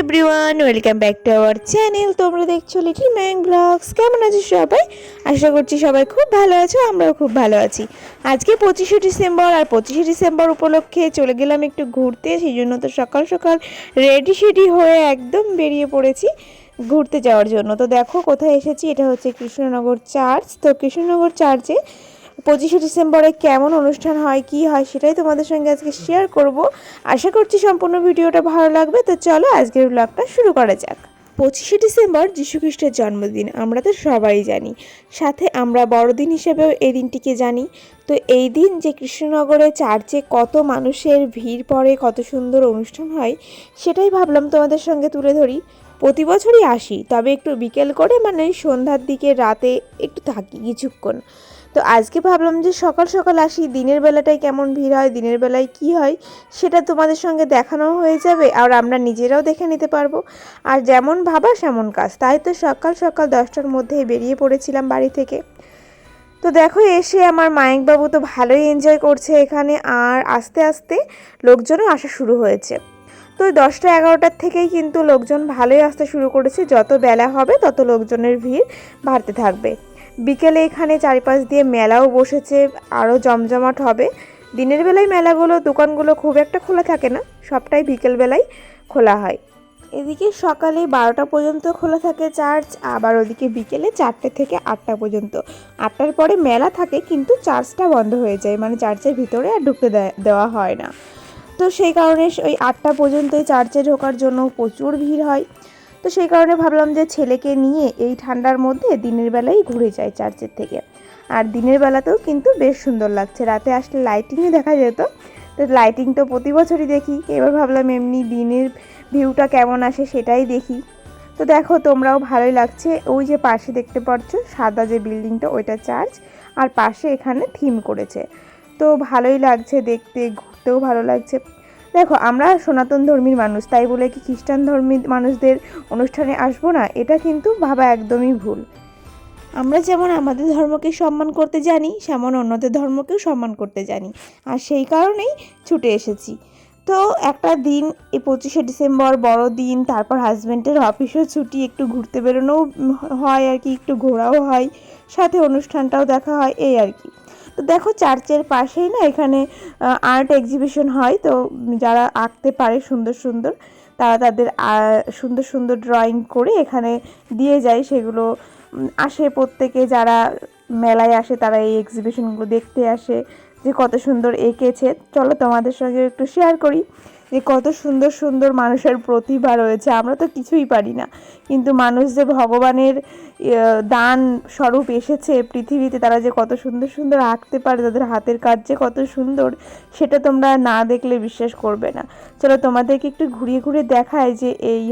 Everyone welcome back to our channel তোমরা দেখছ little Mang blogs কেমন আছো সবাই? আশা করছি সবাই খুব ভালো আছো, আমরাও খুব ভালো আছি। আজকে পঁচিশে ডিসেম্বর, আর পঁচিশে ডিসেম্বর উপলক্ষে চলে গেলাম একটু ঘুরতে। সেই জন্য তো সকাল সকাল রেডি শেডি হয়ে একদম বেরিয়ে পড়েছি ঘুরতে যাওয়ার জন্য। তো দেখো কোথায় এসেছি, এটা হচ্ছে কৃষ্ণনগর চার্চ তো কৃষ্ণনগর চার্চে পঁচিশে ডিসেম্বরে কেমন অনুষ্ঠান হয়, কি হয় সেটাই তোমাদের সঙ্গে আজকে শেয়ার করব। আশা করছি সম্পূর্ণ ভিডিওটা ভালো লাগবে, তো চলো আজকের ব্লগটা শুরু করা যাক। পঁচিশে ডিসেম্বর যীশুখ্রিস্টের জন্মদিন, আমরা তো সবাই জানি। সাথে আমরা বড়দিন হিসেবেও এই দিনটিকে জানি। তো এই দিন যে কৃষ্ণনগরে চার্চে কত মানুষের ভিড় পড়ে, কত সুন্দর অনুষ্ঠান হয়, সেটাই ভাবলাম তোমাদের সঙ্গে তুলে ধরি। প্রতি বছরই আসি, তবে একটু বিকেল করে মানে সন্ধ্যার দিকে রাতে একটু থাকি কিছুক্ষণ। তো আজকে ভাবলাম যে সকাল সকাল আসি, দিনের বেলাটায় কেমন ভিড় হয়, দিনের বেলায় কি হয়, সেটা তোমাদের সঙ্গে দেখানো হয়ে যাবে আর আমরা নিজেরাও দেখে নিতে পারব। আর যেমন ভাবা সেমন কাজ, তাই তো সকাল সকাল দশটার মধ্যেই বেরিয়ে পড়েছিলাম বাড়ি থেকে। তো দেখো, এসে আমার মায়েকবাবু তো ভালোই এনজয় করছে এখানে আর আস্তে আস্তে লোকজনও আসা শুরু হয়েছে। তো দশটা এগারোটার থেকেই কিন্তু লোকজন ভালোই আসতে শুরু করেছে, যত বেলা হবে তত লোকজনের ভিড় বাড়তে থাকবে। বিকেলে এখানে চারিপাশ দিয়ে মেলাও বসেছে, আরও জমজমাট হবে। দিনের বেলায় মেলাগুলো, দোকানগুলো খুব একটা খোলা থাকে না, সবটাই বিকেল বেলায় খোলা হয়। এদিকে সকালে বারোটা পর্যন্ত খোলা থাকে চার্চ, আবার ওদিকে বিকেলে চারটে থেকে আটটা পর্যন্ত। আটটার পরে মেলা থাকে, কিন্তু চার্চটা বন্ধ হয়ে যায় মানে চার্চের ভিতরে আর ঢুকতে দেওয়া হয় না। তো সেই কারণে ওই আটটা পর্যন্ত চার্চে ঢোকার জন্য প্রচুর ভিড় হয়। তো সেই কারণে ভাবলাম যে ছেলেকে নিয়ে এই ঠান্ডার মধ্যে দিনের বেলায় ঘুরে যাই চার্চের থেকে। আর দিনের বেলাতেও কিন্তু বেশ সুন্দর লাগছে। রাতে আসলে লাইটিংয়ে দেখা যেত। তো লাইটিং তো প্রতি বছরই দেখি। এবার ভাবলাম এমনি দিনের ভিউটা কেমন আসে সেটাই দেখি। তো দেখো, তোমরাও ভালোই লাগছে। ওই যে পাশে দেখতে পাচ্ছ, সাদা যে বিল্ডিংটা ওইটা চার্চ আর পাশে এখানে থিম করেছে। তো ভালোই লাগছে দেখতে, ঘুরতেও ভালো লাগছে। দেখো, আমরা সনাতন ধর্মীর মানুষ, তাই বলে কি খ্রিস্টান ধর্মী মানুষদের অনুষ্ঠানে আসব না? এটা কিন্তু ভাবা একদমই ভুল। আমরা যেমন আমাদের ধর্মকে সম্মান করতে জানি, সেমন অন্যদের ধর্মকেও সম্মান করতে জানি। আর সেই কারণেই ছুটে এসেছি। তো একটা দিন, এই পঁচিশে ডিসেম্বর, বড় দিন, তারপর হাজব্যান্ডের অফিসেও ছুটি, একটু ঘুরতে বেরোনোও হয় আর কি, একটু ঘোরাও হয়, সাথে অনুষ্ঠানটাও দেখা হয়, এই আর কি। তো দেখো চার্চের পাশেই না এখানে আর্ট এক্সিবিশন হয়, তো যারা আঁকতে পারে সুন্দর সুন্দর, তারা তাদের সুন্দর সুন্দর ড্রয়িং করে এখানে দিয়ে যায়, সেগুলো আসে প্রত্যেকে যারা মেলায় আসে, তারা এই এক্সিবিশনগুলো দেখতে আসে। যে কত সুন্দর এঁকেছে। চলো তোমাদের সঙ্গে একটু শেয়ার করি যে কত সুন্দর সুন্দর মানুষের প্রতিভা রয়েছে। আমরা তো কিছুই পারি না। কিন্তু মানুষ যে ভগবানের দান স্বরূপ এসেছে পৃথিবীতে, তারা যে কত সুন্দর সুন্দর আঁকতে পারে, তাদের হাতের কাজ যে কত সুন্দর, সেটা তোমরা না দেখলে বিশ্বাস করবে না। চলো তোমাদেরকে একটু ঘুরিয়ে ঘুরিয়ে দেখায় যে এই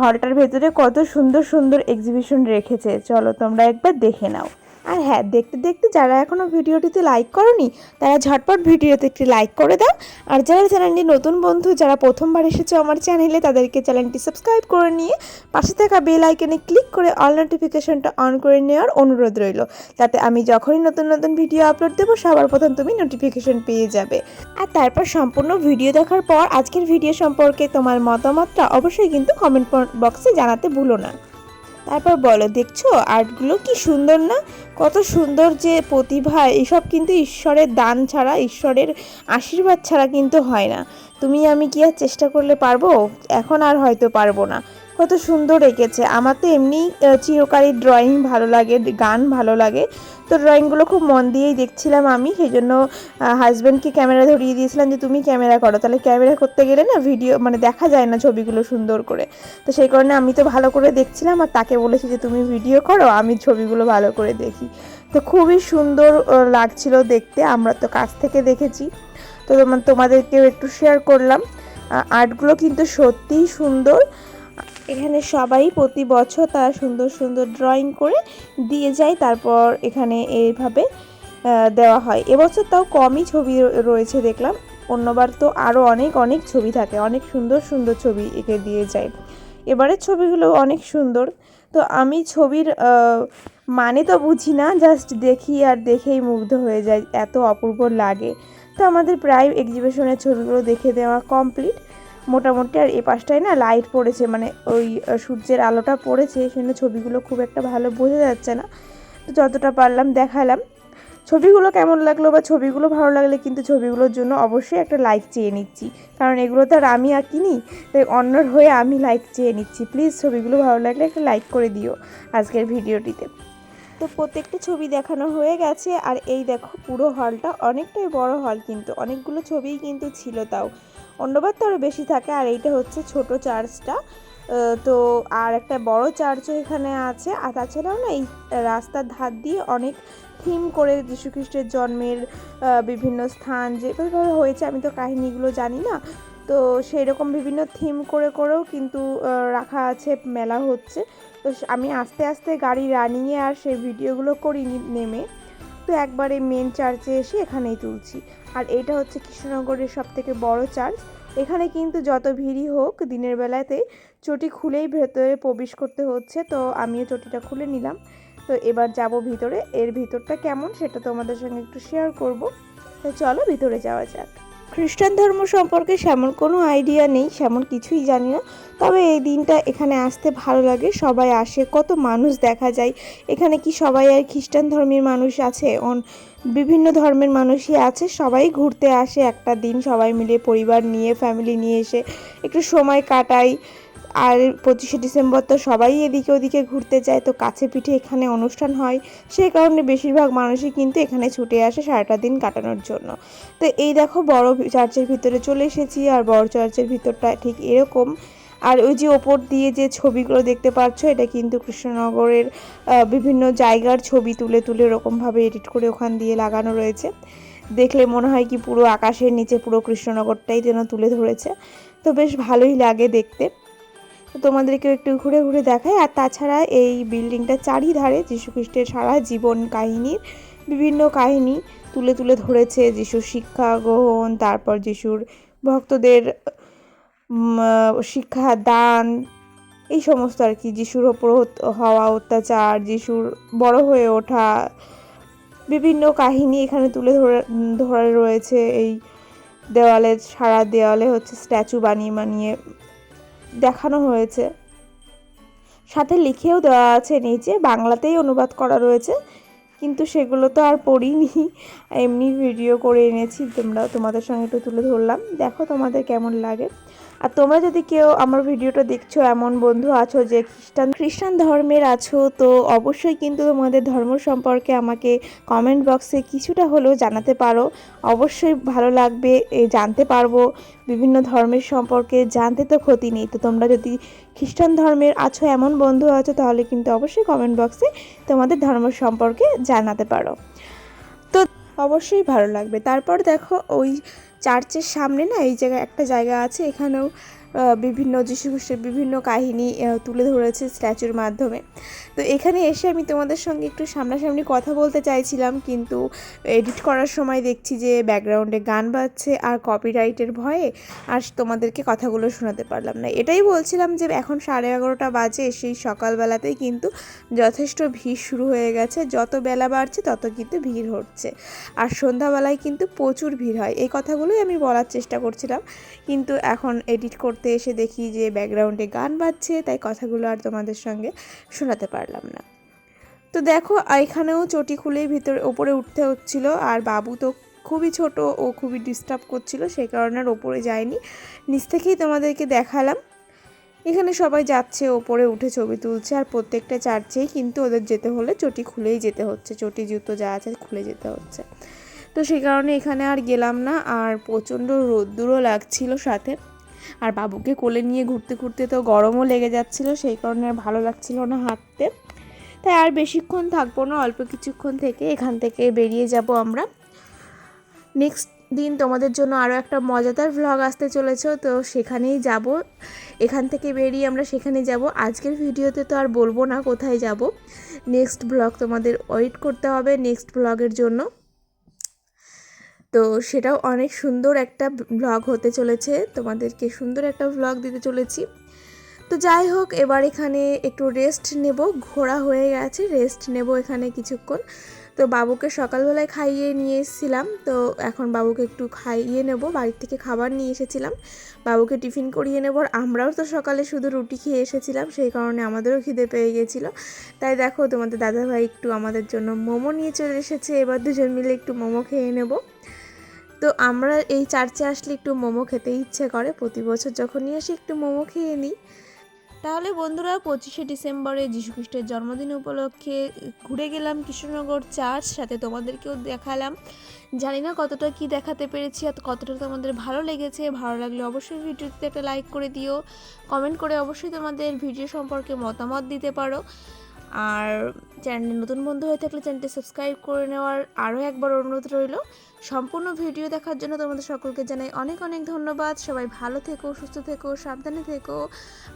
হলটার ভেতরে কত সুন্দর সুন্দর এক্সিবিশন রেখেছে। চলো তোমরা একবার দেখে নাও। আর হ্যাঁ দেখতে দেখতে যারা এখনও ভিডিওটিতে লাইক করনি, তারা ঝটপট ভিডিওতে একটি লাইক করে দাও। আর যারা চ্যানেলটি নতুন বন্ধু, যারা প্রথমবার এসেছে আমার চ্যানেলে, তাদেরকে চ্যানেলটি সাবস্ক্রাইব করে নিয়ে পাশে থাকা বেল আইকনে ক্লিক করে অল নোটিফিকেশনটা অন করে নেওয়ার অনুরোধ রইল। যাতে আমি যখনই নতুন নতুন ভিডিও আপলোড দেবো, সবার প্রথম তুমি নোটিফিকেশন পেয়ে যাবে। আর তারপর সম্পূর্ণ ভিডিও দেখার পর, আজকের ভিডিও সম্পর্কে তোমার মতামতটা অবশ্যই কিন্তু কমেন্ট বক্সে জানাতে ভুলো না। তারপর বলো, দেখছ আর্টগুলো কি সুন্দর না? কত সুন্দর যে প্রতিভা, এসব কিন্তু ঈশ্বরের দান ছাড়া, ঈশ্বরের আশীর্বাদ ছাড়া কিন্তু হয় না। তুমি আমি কি আর চেষ্টা করলে পারব? এখন আর হয়তো পারব না। কত সুন্দর এঁকেছে। আমার তো এমনি চিরকারী ড্রয়িং ভালো লাগে, গান ভালো লাগে। তো ড্রয়িংগুলো খুব মন দিয়েই দেখছিলাম আমি সেই জন্য হাজব্যান্ডকে ক্যামেরা ধরিয়ে দিয়েছিলাম যে তুমি ক্যামেরা করো। তাহলে ক্যামেরা করতে গেলে না ভিডিও মানে দেখা যায় না ছবিগুলো সুন্দর করে। তো সেই কারণে আমি তো ভালো করে দেখছিলাম আর তাকে বলেছি যে তুমি ভিডিও করো, আমি ছবিগুলো ভালো করে দেখি। তো খুবই সুন্দর লাগছিল দেখতে, আমরা তো কাছ থেকে দেখেছি। তো তোমাদেরকেও একটু শেয়ার করলাম। আর্টগুলো কিন্তু সত্যিই সুন্দর। এখানে সবাই প্রতি বছর তারা সুন্দর সুন্দর ড্রয়িং করে দিয়ে যায়, তারপর এখানে এইভাবে দেওয়া হয়। এবছর তাও কমই ছবি রয়েছে দেখলাম। অন্যবার তো আরও অনেক অনেক ছবি থাকে, অনেক সুন্দর সুন্দর ছবি এঁকে দিয়ে যায়। এবারের ছবিগুলো অনেক সুন্দর। তো আমি ছবির মানে তো বুঝি না জাস্ট দেখি আর দেখেই মুগ্ধ হয়ে যায় এত অপূর্ব লাগে। তো আমাদের প্রায় এক্সিবিশনের ছবিগুলো দেখে দেওয়া কমপ্লিট মোটামুটি আর এ পাশটায় না লাইট পড়েছে মানে ওই সূর্যের আলোটা পড়েছে সেজন্য ছবিগুলো খুব একটা ভালো বোঝা যাচ্ছে না। তো যতটা পারলাম দেখালাম। ছবিগুলো কেমন লাগল বা ছবিগুলো ভালো লাগলে কিন্তু ছবিগুলোর জন্য অবশ্যই একটা লাইক চেয়ে নিচ্ছি। কারণ এগুলো তো আর আমি আঁকিনি, তাই অন্যর হয়ে আমি লাইক চেয়ে নিচ্ছি। প্লিজ ছবিগুলো ভালো লাগলে একটা লাইক করে দিও আজকের ভিডিওটিতে। তো প্রত্যেকটা ছবি দেখানো হয়ে গেছে, আর এই দেখো পুরো হলটা অনেকটাই বড় হল কিন্তু, অনেকগুলো ছবিই কিন্তু ছিল তাও। অন্যবার তো আরও বেশি থাকে, আর এইটা হচ্ছে ছোট চার্চটা। তো আর একটা বড় চার্চও এখানে আছে, আর তাছাড়াও না এই রাস্তার ধার দিয়ে অনেক থিম করে যীশুখ্রিস্টের জন্মের বিভিন্ন স্থান যেভাবে হয়েছে, আমি তো কাহিনীগুলো জানি না। তো সেই রকম বিভিন্ন থিম করে করেও কিন্তু রাখা আছে, মেলা হচ্ছে। তো আমি আস্তে আস্তে গাড়ি রানিংয়ে আর সেই ভিডিওগুলো করি নেমে। তো একবারে মেন চার্চে এসে এখানেই তুলছি। আর এটা হচ্ছে কৃষ্ণনগরের সব থেকে বড়ো চার্চ এখানে কিন্তু যত ভিড়ই হোক, দিনের বেলাতে চটি খুলেই ভেতরে প্রবেশ করতে হচ্ছে, তো আমিও চটিটা খুলে নিলাম। তো এবার যাব ভিতরে। এর ভিতরটা কেমন সেটা তোমাদের সঙ্গে একটু শেয়ার করব। তো চলো ভিতরে যাওয়া যাক। খ্রিস্টান ধর্ম সম্পর্কে সেমন কোনো আইডিয়া নেই, সেমন কিছুই জানি না। তবে এই দিনটা এখানে আসতে ভালো লাগে, সবাই আসে, কত মানুষ দেখা যায়। এখানে কি সবাই আর খ্রিস্টান ধর্মের মানুষ আছে? অন, বিভিন্ন ধর্মের মানুষই আছে, সবাই ঘুরতে আসে একটা দিন, সবাই মিলে পরিবার নিয়ে ফ্যামিলি নিয়ে এসে একটু সময় কাটাই। আর পঁচিশে ডিসেম্বর তো সবাই এদিকে ওদিকে ঘুরতে যায়, তো কাছে পিঠে এখানে অনুষ্ঠান হয়। সেই কারণে বেশিরভাগ মানুষই কিন্তু এখানে ছুটে আসে সারাটা দিন কাটানোর জন্য। তো এই দেখো বড় চার্চের ভিতরে চলে এসেছি আর বড় চার্চের ভিতরটা ঠিক এরকম। আর ওই যে ওপর দিয়ে যে ছবিগুলো দেখতে পাচ্ছ, এটা কিন্তু কৃষ্ণনগরের বিভিন্ন জায়গার ছবি তুলে তুলে ওরকমভাবে এডিট করে ওখান দিয়ে লাগানো রয়েছে। দেখলে মনে হয় কি পুরো আকাশের নিচে পুরো কৃষ্ণনগরটাই যেন তুলে ধরেছে। তো বেশ ভালোই লাগে দেখতে। তো তোমাদেরকেও একটু ঘুরে ঘুরে দেখায় আর তাছাড়া এই বিল্ডিংটা চারিধারে যীশুখ্রিস্টের সারা জীবন কাহিনীর বিভিন্ন কাহিনী তুলে তুলে ধরেছে। যিশুর শিক্ষা গ্রহণ, তারপর যিশুর ভক্তদের শিক্ষা দান, এই সমস্ত আর কি। যিশুর ওপর হওয়া অত্যাচার, যিশুর বড় হয়ে ওঠা, বিভিন্ন কাহিনী এখানে তুলে ধরে ধরে রয়েছে। এই দেওয়ালে সারা দেওয়ালে হচ্ছে স্ট্যাচু বানিয়ে বানিয়ে দেখানো হয়েছে। সাথে লিখেও দেওয়া আছে নিচে, বাংলাতেই অনুবাদ করা রয়েছে। কিন্তু সেগুলো তো আর পড়িনি। এমনি ভিডিও করে এনেছি তোমরা তোমাদের সঙ্গে একটু তুলে ধরলাম। দেখো তোমাদের কেমন লাগে। আর তোমরা যদি কেউ আমার ভিডিওটা দেখছ, এমন বন্ধু আছো যে খ্রিস্টান খ্রিস্টান ধর্মের আছো, তো অবশ্যই কিন্তু তোমাদের ধর্ম সম্পর্কে আমাকে কমেন্ট বক্সে কিছুটা হলেও জানাতে পারো। অবশ্যই ভালো লাগবে জানতে পারব। বিভিন্ন ধর্মের সম্পর্কে জানতে তো ক্ষতি নেই। তো তোমরা যদি খ্রিস্টান ধর্মের আছো, এমন বন্ধু আছো, তাহলে কিন্তু অবশ্যই কমেন্ট বক্সে তোমাদের ধর্ম সম্পর্কে জানাতে পারো। তো অবশ্যই ভালো লাগবে। তারপর দেখো ওই চার্চের সামনে না এই জায়গায় একটা জায়গা আছে এখানেও বিভিন্ন যীশু খ্রিস্টের বিভিন্ন কাহিনী তুলে ধরেছে স্ট্যাচুর মাধ্যমে। তো এখানে এসে আমি তোমাদের সঙ্গে একটু সামনাসামনি কথা বলতে চাইছিলাম, কিন্তু এডিট করার সময় দেখছি যে ব্যাকগ্রাউন্ডে গান বাজছে আর কপিরাইটের ভয়ে আর তোমাদেরকে কথাগুলো শোনাতে পারলাম না। এটাই বলছিলাম যে এখন সাড়ে এগারোটা বাজে, সেই সকালবেলাতেই কিন্তু যথেষ্ট ভিড় শুরু হয়ে গেছে। যত বেলা বাড়ছে, তত কিন্তু ভিড় হচ্ছে। আর সন্ধ্যাবেলায় কিন্তু প্রচুর ভিড় হয়। এই কথাগুলোই আমি বলার চেষ্টা করছিলাম, কিন্তু এখন এডিট করতে এসে দেখি যে ব্যাকগ্রাউন্ডে গান বাজছে, তাই কথাগুলো আর তোমাদের সঙ্গে শোনাতে পারলাম না। তো দেখো, এখানেও চটি খুলেই ভিতরে, ওপরে উঠতে হচ্ছিল, আর বাবু তো খুবই ছোট, ও খুবই ডিস্টার্ব করছিল সেই কারণে আর ওপরে যায়নি। নিচ থেকেই তোমাদেরকে দেখালাম। এখানে সবাই যাচ্ছে, ওপরে উঠে ছবি তুলছে, আর প্রত্যেকটা চার্চেই কিন্তু ওদের যেতে হলে চটি খুলেই যেতে হচ্ছে, চটি জুতো যা আছে খুলে যেতে হচ্ছে। তো সেই কারণে এখানে আর গেলাম না, আর প্রচণ্ড রোদ্দুরও লাগছিল সাথে। আর বাবুকে কোলে নিয়ে ঘুরতে ঘুরতে তো গরমও লেগে যাচ্ছিল, সেই কারণে আর ভালো লাগছিল না হাঁটতে। তাই আর বেশিক্ষণ থাকব না, অল্প কিছুক্ষণ থেকে এখান থেকে বেরিয়ে যাব আমরা। নেক্সট দিন তোমাদের জন্য আরও একটা মজাদার ভ্লগ আসতে চলেছে, তো সেখানেই যাব। এখান থেকে বেরিয়ে আমরা সেখানে যাব। আজকের ভিডিওতে তো আর বলব না কোথায় যাব। নেক্সট ব্লগ তোমাদের ওয়েট করতে হবে নেক্সট ব্লগের জন্য। তো সেটাও অনেক সুন্দর একটা ব্লগ হতে চলেছে। তোমাদেরকে সুন্দর একটা ব্লগ দিতে চলেছি। তো যাই হোক, এবার এখানে একটু রেস্ট নেব। ঘোরা হয়ে গেছে রেস্ট নেব এখানে কিছুক্ষণ। তো বাবুকে সকালবেলায় খাইয়ে নিয়ে এসেছিলাম। তো এখন বাবুকে একটু খাইয়ে নেব, বাড়ির থেকে খাবার নিয়ে এসেছিলাম। বাবুকে টিফিন করিয়ে নেব। আর আমরাও তো সকালে শুধু রুটি খেয়ে এসেছিলাম, সেই কারণে আমাদেরও খিদে পেয়ে গেছিল। তাই দেখো, তোমাদের দাদাভাই একটু আমাদের জন্য মোমো নিয়ে চলে এসেছে। এবার দুজন মিলে একটু মোমো খেয়ে নেব। তো আমরা এই চার্চে আসলে একটু মোমো খেতে ইচ্ছে করে। প্রতি বছর যখনই আসি একটু মোমো খেয়ে নিই। তাহলে বন্ধুরা, পঁচিশে ডিসেম্বরে যীশুখ্রিস্টের জন্মদিন উপলক্ষে ঘুরে গেলাম কৃষ্ণনগর চার্চ, সাথে তোমাদেরকেও দেখালাম। জানি না কতটা কি দেখাতে পেরেছি আর কতটা তোমাদের ভালো লেগেছে। ভালো লাগলে অবশ্যই ভিডিওতে একটা লাইক করে দিও। কমেন্ট করে অবশ্যই তোমাদের ভিডিও সম্পর্কে মতামত দিতে পারো। আর চ্যানেলে নতুন বন্ধু হয়ে থাকলে চ্যানেলটি সাবস্ক্রাইব করে নেওয়ার আরও একবার অনুরোধ রইল। সম্পূর্ণ ভিডিও দেখার জন্য তোমাদের সকলকে জানাই অনেক অনেক ধন্যবাদ। সবাই ভালো থেকো, সুস্থ থেকো, সাবধানে থেকো।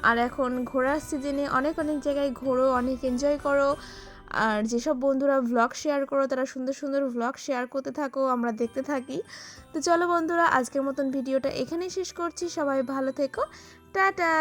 আর এখন ঘোরার সিজনে অনেক অনেক জায়গায় ঘোরো, অনেক এনজয় করো। আর যেসব বন্ধুরা ভ্লগ শেয়ার করো, তারা সুন্দর সুন্দর ভ্লগ শেয়ার করতে থাকো, আমরা দেখতে থাকি। তো চলো বন্ধুরা, আজকের মতন ভিডিওটা এখানেই শেষ করছি। সবাই ভালো থেকো। টাটা!